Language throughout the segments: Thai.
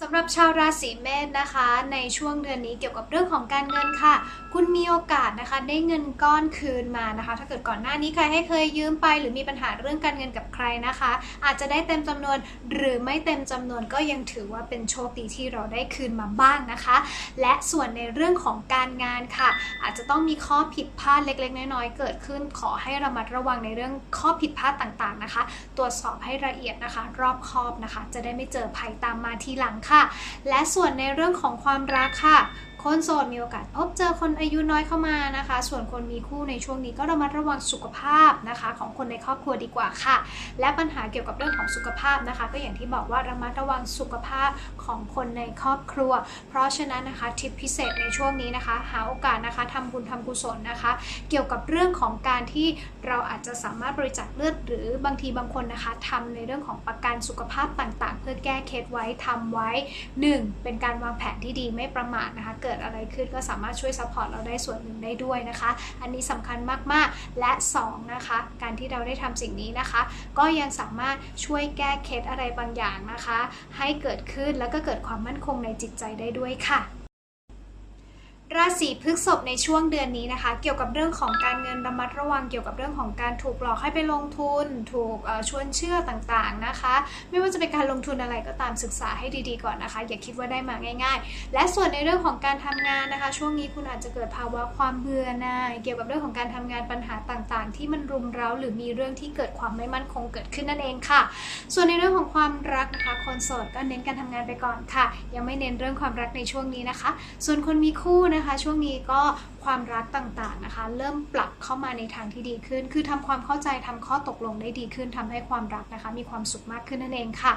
สำหรับชาวราศีเมษนะคะ ในช่วงเดือนนี้เกี่ยวกับเรื่องของการเงินค่ะ คุณมีโอกาสนะคะได้เงินก้อนคืนมานะคะ ถ้าเกิดก่อนหน้านี้ใครให้เคยยืมไป หรือมีปัญหาเรื่องการเงินกับใครนะคะ อาจจะได้เต็มจำนวนหรือไม่เต็มจำนวนก็ยังถือว่าเป็นโชคดีที่เราได้คืนมาบ้างนะคะ และส่วนในเรื่องของการงานค่ะ อาจจะต้องมีข้อผิดพลาดเล็ก ๆ น้อยๆเกิดขึ้น ขอให้ระมัดระวังในเรื่องข้อผิดพลาดต่างๆนะคะ ตรวจสอบให้ละเอียดนะคะ รอบคอบนะคะ จะได้ไม่เจอภัยตามมาทีหลังค่ะ และส่วนในเรื่องของความรักค่ะ คนโสดมีโอกาสพบเจอคนอายุน้อยเข้ามานะคะ ส่วนคนมีคู่ในช่วงนี้ก็ระมัดระวังสุขภาพนะคะ ของคนในครอบครัวดีกว่าค่ะ และปัญหาเกี่ยวกับเรื่องของสุขภาพนะคะ ก็อย่างที่บอกว่าระมัดระวังสุขภาพของคนในครอบครัว เพราะฉะนั้นนะคะทิปพิเศษในช่วงนี้นะคะ หาโอกาสนะคะทำบุญทำกุศลนะคะ เกี่ยวกับเรื่องของการที่เราอาจจะสามารถบริจาคเลือด หรือบางทีบางคนนะคะทำในเรื่องของประกันสุขภาพต่างๆ เพื่อแก้เคล็ดไว้ทำไว้ 1. เป็นการวางแผนที่ดีไม่ประมาทนะคะเกิิดอะไรขึ้นก็สามารถช่วยซัพพอร์ตเราได้ส่วนหนึ่งได้ด้วยนะคะ อันนี้สำคัญมากๆ และ 2 นะคะ การที่เราได้ทำสิ่งนี้นะคะ ก็ยังสามารถช่วยแก้เคล็ดอะไรบางอย่างนะคะ ให้เกิดขึ้นแล้วก็เกิดความมั่นคงในจิตใจได้ด้วยค่ะ ราศีพฤษภในช่วงเดือนนี้นะคะ เกี่ยวกับเรื่องของการเงินระมัดระวังเกี่ยวกับเรื่องของการถูกหลอกให้ไปลงทุน ถูกชวนเชื่อต่างๆนะคะ ไม่ว่าจะเป็นการลงทุนอะไรก็ตามศึกษาให้ดีๆก่อนนะคะ อย่าคิดว่าได้มาง่าย ๆ และส่วนในเรื่องของการทำงานนะคะ ช่วงนี้คุณอาจจะเกิดภาวะความเบื่อหน่ายเกี่ยวกับเรื่องของการทำงานปัญหาต่างๆ ที่มันรุมเร้าหรือมีเรื่องที่เกิดความไม่มั่นคงเกิดขึ้นนั่นเองค่ะ ส่วนในเรื่องของความรักนะคะคนโสดก็เน้นการทำงานไปก่อนค่ะ ยังไม่เน้นเรื่องความรักในช่วงนี้นะคะ ส่วนคนมีคู่นะคะ ช่วงนี้ก็ความรักต่างๆนะคะ เริ่มปรับเข้ามาในทางที่ดีขึ้น คือทำความเข้าใจทำข้อตกลงได้ดีขึ้นทำให้ความรักนะคะ มีความสุขมากขึ้นนั่นเองค่ะ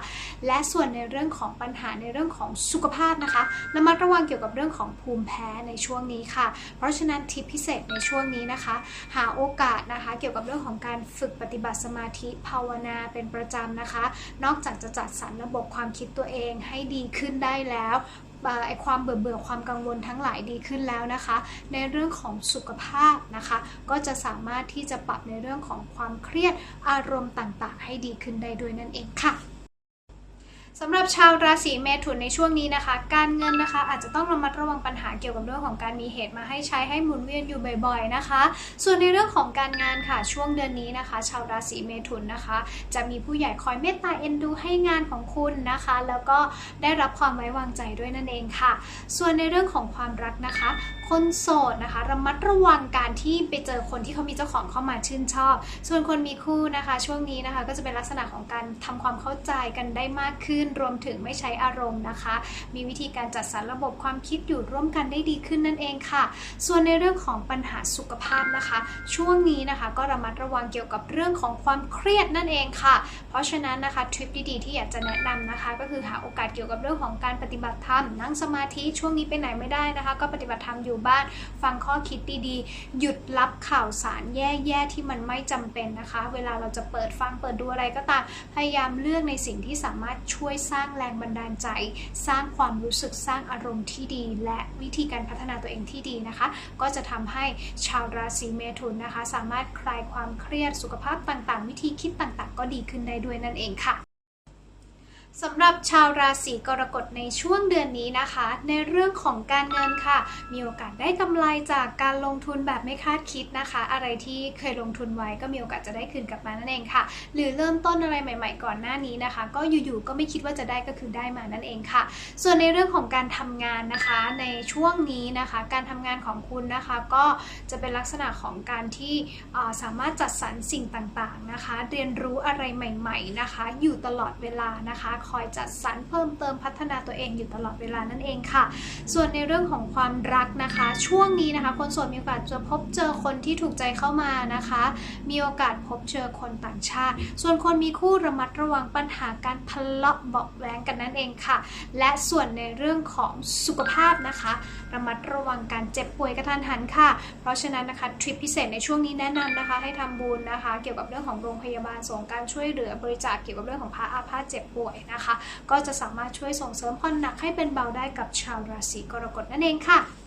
และส่วนในเรื่องของปัญหาในเรื่องของสุขภาพนะคะระมัดระวังเกี่ยวกับเรื่องของภูมิแพ้ในช่วงนี้ค่ะ เพราะฉะนั้นทิปพิเศษในช่วงนี้นะคะ หาโอกาสนะคะ เกี่ยวกับเรื่องของการฝึกปฏิบัติสมาธิภาวนาเป็นประจำนะคะ นอกจากจะจัดสรรระบบความคิดตัวเองให้ดีขึ้นได้แล้ว ไอความเบื่อเบื่อความกังวลทั้งหลายดีขึ้นแล้วนะคะ ในเรื่องของสุขภาพนะคะ ก็จะสามารถที่จะปรับในเรื่องของความเครียดอารมณ์ต่างๆ ให้ดีขึ้นได้ด้วยนั่นเองค่ะ สำหรับชาวราศีเมถุนในช่วงนี้นะคะ การเงินนะคะ อาจจะต้องระมัดระวังปัญหาเกี่ยวกับเรื่องของการมีเหตุมาให้ใช้ให้หมุนเวียนอยู่บ่อยๆนะคะ ส่วนในเรื่องของการงานค่ะช่วงเดือนนี้นะคะ ชาวราศีเมถุนนะคะ จะมีผู้ใหญ่คอยเมตตาเอ็นดูให้งานของคุณนะคะ แล้วก็ได้รับความไว้วางใจด้วยนั่นเองค่ะ ส่วนในเรื่องของความรักนะคะ คนโสดนะคะ ระมัดระวังการที่ไปเจอคนที่เขามีเจ้าของเข้ามาชื่นชอบ ส่วนคนมีคู่นะคะ ช่วงนี้นะคะ ก็จะเป็นลักษณะของการทำความเข้าใจกันได้มากขึ้นรวมถึงไม่ใช้อารมณ์นะคะ มีวิธีการจัดสรรระบบความคิดอยู่ร่วมกันได้ดีขึ้นนั่นเองค่ะ ส่วนในเรื่องของปัญหาสุขภาพนะคะ ช่วงนี้นะคะก็ระมัดระวังเกี่ยวกับเรื่องของความเครียดนั่นเองค่ะ เพราะฉะนั้นนะคะทริปดีๆที่อยากจะแนะนำนะคะ ก็คือหาโอกาสเกี่ยวกับเรื่องของการปฏิบัติธรรมนั่งสมาธิช่วงนี้ไปไหนไม่ได้นะคะ ก็ปฏิบัติธรรมอยู่บ้าน ฟังข้อคิดดีๆ หยุดรับข่าวสารแย่ๆที่มันไม่จำเป็นนะคะ เวลาเราจะเปิดฟังเปิดดูอะไรก็ตามพยายามเลือกในสิ่งที่สามารถช่วยสร้างแรงบันดาลใจ สร้างความรู้สึกสร้างอารมณ์ที่ดี และวิธีการพัฒนาตัวเองที่ดีนะคะ ก็จะทำให้ชาวราศีเมถุนนะคะ สามารถคลายความเครียดสุขภาพต่างๆ วิธีคิดต่างๆ ก็ดีขึ้นได้ด้วยนั่นเองค่ะ สำหรับชาวราศีกรกฎในช่วงเดือนนี้นะคะ ในเรื่องของการเงินค่ะ มีโอกาสได้กำไรจากการลงทุนแบบไม่คาดคิดนะคะ อะไรที่เคยลงทุนไว้ก็มีโอกาสจะได้คืนกลับมานั่นเองค่ะ หรือเริ่มต้นอะไรใหม่ ๆ ก่อนหน้านี้นะคะ ก็อยู่ๆก็ไม่คิดว่าจะได้ก็คือได้มานั่นเองค่ะ ส่วนในเรื่องของการทำงานนะคะ ในช่วงนี้นะคะ การทำงานของคุณนะคะ ก็จะเป็นลักษณะของการที่สามารถจัดสรรสิ่งต่างๆนะคะ เรียนรู้อะไรใหม่ ๆ นะคะ อยู่ตลอดเวลานะคะคอยจัดสรรเพิ่มเติมพัฒนาตัวเองอยู่ตลอดเวลานั่นเองค่ะ ส่วนในเรื่องของความรักนะคะ ช่วงนี้นะคะ คนโสดมีโอกาสจะพบเจอคนที่ถูกใจเข้ามานะคะ มีโอกาสพบเจอคนต่างชาติ ส่วนคนมีคู่ระมัดระวังปัญหาการทะเลาะเบาะแว้งกันนั่นเองค่ะ และส่วนในเรื่องของสุขภาพนะคะ ระมัดระวังการเจ็บป่วยกระทันหันค่ะ เพราะฉะนั้นนะคะทริปพิเศษในช่วงนี้แนะนำนะคะ ให้ทำบุญนะคะ เกี่ยวกับเรื่องของโรงพยาบาลส่งการช่วยเหลือบริจาคเกี่ยวกับเรื่องของพระอาพาธเจ็บป่วยนะคะ ก็จะสามารถช่วยส่งเสริมผ่อนหนักให้เป็นเบาได้กับชาวราศีกรกฎนั่นเองค่ะ